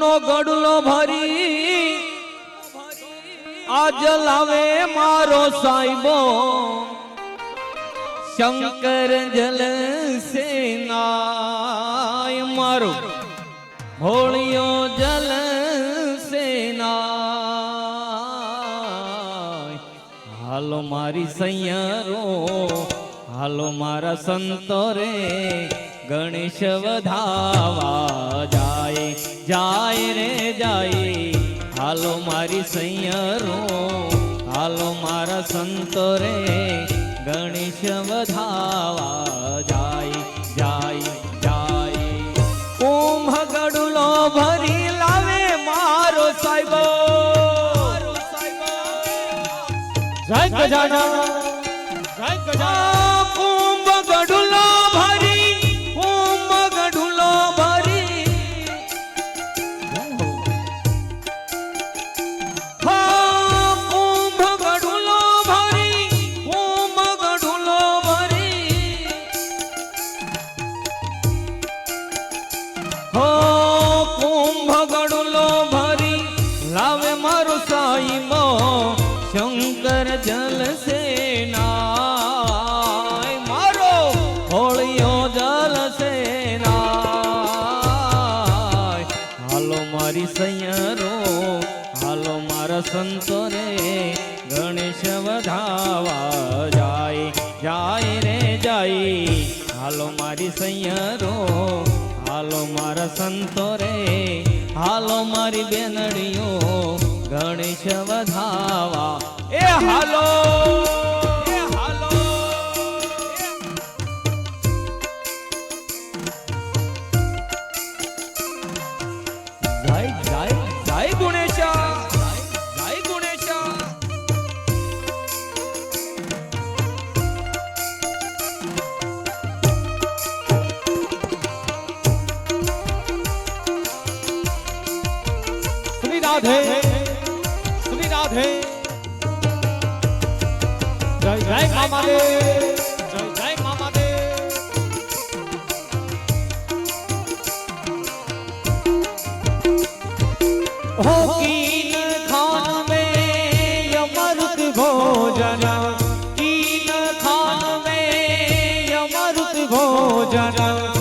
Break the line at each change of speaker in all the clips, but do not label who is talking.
નો ગડલો ભરી, આજ લાવે મારો સાહેબો શંકર જલ સેના મારો હોળિયો જલ સેના હાલો મારી સૈયારો, હાલો મારા સંતો રે ગણેશ વધાવા જાય જાય રે જાય. હાલો મારી સૈયરો, હાલો મારા સંતો રે. ગણેશ વધાવા જાય જાય જાય. કુંભ ગડુલો ભરી લાવે મારો સાહેબ
જય
સાઈબો શંકર જલ સેનાય મારો હોળિયો જલ સેનાય હાલો મારી સૈયરો હાલો મારા સંતો રે ગણેશ વધાવા જાય જાય રે જાય. હાલો મારી સૈયરો હાલો મારા સંતો રે હાલો મારી બેનડીઓ ગણેશ વધાવા. એ હાલો.
રાધે. રાધે જય જય મામા દે જય જય મામા દે હો કીન ખાન મે અમૃત ભોજન, કીન ખાન મે અમૃત ભોજન.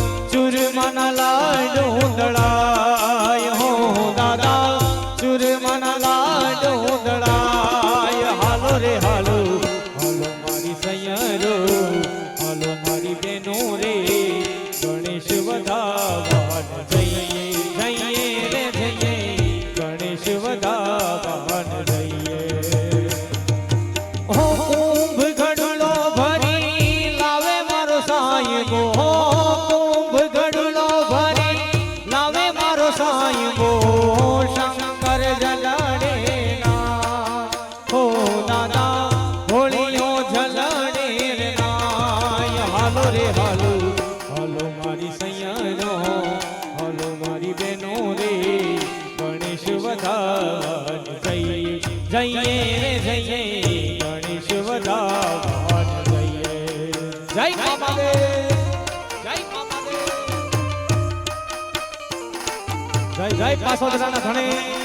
સૈયરો હલો મારી બેનો રે, ગણેશ વધાવન જઈએ જઈએ રે, જઈએ, ગણેશ વધાવન જઈએ. જય મહાદેવ જય જય પાસોદરાના ધણે.